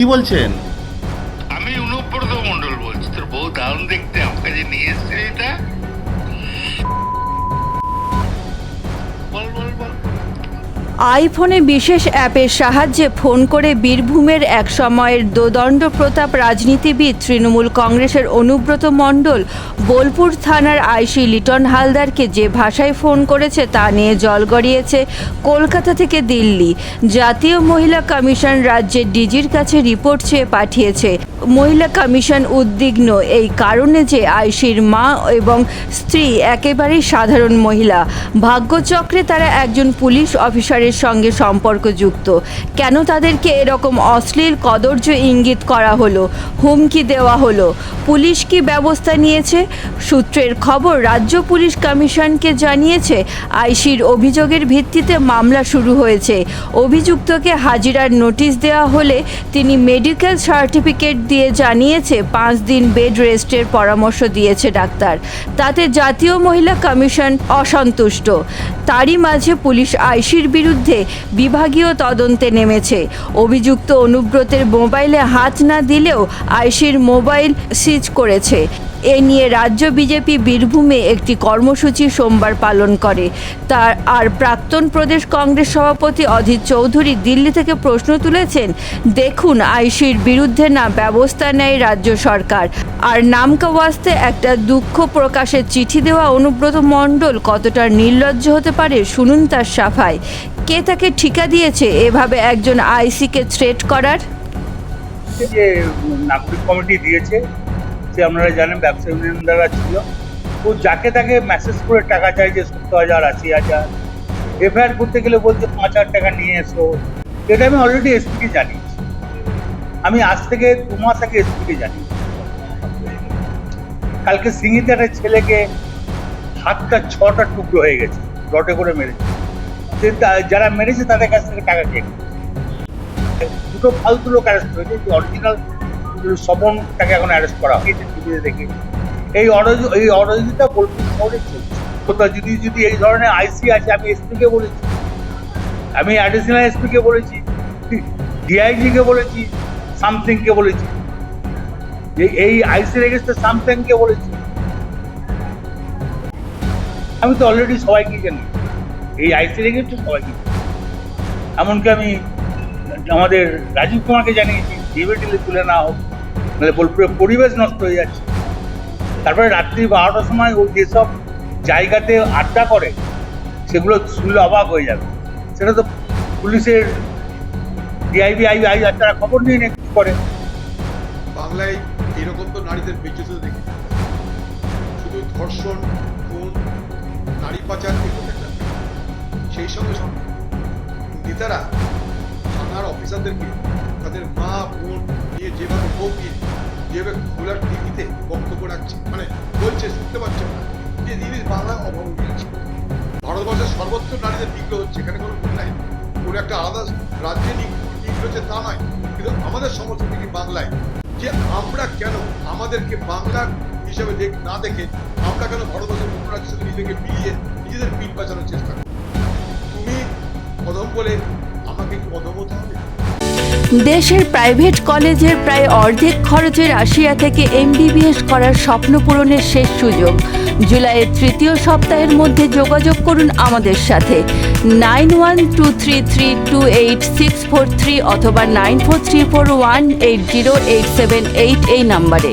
কি বলছেন? আমি অনুব্রত মন্ডল বলছি। তোর বউ দারুণ দেখতে আমার কাছে নিয়ে এসছে এটা? আইফোনে বিশেষ অ্যাপের সাহায্যে ফোন করে বীরভূমের এক সময়ের দোদণ্ড প্রতাপ রাজনীতিবিদ তৃণমূল কংগ্রেসের অনুব্রত মণ্ডল বোলপুর থানার আইসি লিটন হালদারকে যে ভাষায় ফোন করেছে তা নিয়ে জল গড়িয়েছে কলকাতা থেকে দিল্লি। জাতীয় মহিলা কমিশন রাজ্যের ডিজির কাছে রিপোর্ট চেয়ে পাঠিয়েছে। মহিলা কমিশন উদ্বিগ্ন এই কারণে যে আইসির মা এবং স্ত্রী একেবারেই সাধারণ মহিলা। ভাগ্যচক্রে তারা একজন পুলিশ অফিসারের সঙ্গে সম্পর্কযুক্ত। কেন তাদেরকে এরকম অশ্লীল কদর্য ইঙ্গিত করা হলো? হুমকি দেওয়া হলো? পুলিশ কি ব্যবস্থা নিয়েছে? সূত্রের খবর, রাজ্য পুলিশ কমিশনকে জানিয়েছে, আইসির অভিযোগের ভিত্তিতে মামলা শুরু হয়েছে। অভিযুক্তকে হাজিরার নোটিশ দেওয়া হলে তিনি মেডিকেল সার্টিফিকেট দিয়ে জানিয়েছে, পাঁচ দিন বেড রেস্টের পরামর্শ দিয়েছে ডাক্তার। তাতে জাতীয় মহিলা কমিশন অসন্তুষ্ট। তারই মাঝে পুলিশ আইসির বিরুদ্ধে বিভাগীয় তদন্তে নেমেছে। অভিযুক্ত অনুব্রতের মোবাইলে হাত না দিলেও আইসির মোবাইল সিজ করেছে। এ নিয়ে রাজ্য বিজেপি বীরভূমে একটি কর্মসূচি সোমবার পালন করে। তার আর প্রাক্তন প্রদেশ কংগ্রেস সভাপতি অধীর চৌধুরী দিল্লি থেকে প্রশ্ন তুলেছেন, দেখুন, আইসির বিরুদ্ধে না ব্যবস্থা নেয় রাজ্য সরকার। আর নামকা ওয়াস্তে একটা দুঃখ প্রকাশের চিঠি দেওয়া অনুব্রত মণ্ডল কতটা নির্লজ্জ হতে পারে, শুনুন তার সাফায়। কে তাকে ঠিকা দিয়েছে? এভাবে একজন আইসিকে থ্রেট করার? যে নাগরিক কমিটি দিয়েছে, সে আপনারা জানেন ব্যবসা দ্বারা ছিল। ও যাকে তাকে মেসেজ করে টাকা চাইছে সত্তর হাজার, আশি হাজার এফআইআর করতে গেলে বলছে পাঁচ হাজার টাকা নিয়ে এসো। এটা আমি অলরেডি এসপিকে জানিয়েছি। আমি আজ থেকে দু মাস আগে এসপিকে জানিয়েছি। কালকে সিঙ্গিতে একটা ছেলেকে হাতটা ছটা টুকরো হয়ে গেছে রটে করে মেরেছে। যারা মেরেছে তাদের কাছ থেকে টাকা নিয়েছে। দুটো ফালতু লোক অ্যারেস্ট হয়েছে যে অরিজিনাল স্বপনটাকে এখন অ্যারেস্ট করা হয়েছে টিভিতে দেখে। এই অরজ এই অরজিতা বোলপুর শহরে চলছে। কোথাও যদি যদি এই ধরনের আইসি আছে, আমি এসপিকে বলেছি। আমি অ্যাডিশনাল এসপিকে বলেছি ডিআইজিকে বলেছি সামথিংকে বলেছি। এই আইসি রেজিস্টার সামথিংকে বলেছি। আমি তো অলরেডি সবাইকে জানি। এই আইসি রেজিস্টার সবাইকে। এমনকি আমি আমাদের রাজীব কুমারকে জানিয়েছি ডিবেটিলে তুলে না হোক নাহলে বোলপুরের পরিবেশ নষ্ট হয়ে যাচ্ছে তারপরে রাত্রি বারোটার সময় ও যেসব জায়গাতে আড্ডা করে, সেগুলো শুনলে অবাক হয়ে যাবে সেটা তো পুলিশের ডিআইবি আই আই তারা খবর নিয়ে করে বাংলায় এরকম তো নারীদের বেঁচে দেখি শুধু ধর্ষণ, খুন, নারী পাচার। সেই সঙ্গে সঙ্গে নেতারা থানার অফিসারদেরকে তাদের মা, বোন নিয়ে যেভাবে বউ নিয়ে যেভাবে খোলার টিভিতে বক্তব্য রাখছে মানে বলছে, শুনতে পাচ্ছে না, যে জিনিস বাংলা অভাব আছে। ভারতবর্ষের সর্বত্র নারীদের নিগ্রহ হচ্ছে, এখানে কোনো ভুল নাই। কোনো একটা আলাদা রাজ্যে নিগ্রহ হচ্ছে তা নয়, কিন্তু আমাদের সমস্ত দিকে বাংলায়। যে আমরা কেন আমাদেরকে বাংলা হিসেবে দেখ, না দেখে আমরা কেন ভারতবর্ষের অন্য রাজ্যের সাথে নিজেকে মিলিয়ে নিজেদের পিঠ বাঁচানোর চেষ্টা করি? বলে আমাকে অধম হবে? দেশের প্রাইভেট কলেজের প্রায় অর্ধেক খরচে রাশিয়া থেকে এমবিবিএস করার স্বপ্ন পূরণের শেষ সুযোগ। জুলাইয়ের তৃতীয় সপ্তাহের মধ্যে যোগাযোগ করুন আমাদের সাথে। Nine one two three three two eight six four three অথবা nine four three four one eight zero eight seven eight এই নাম্বারে।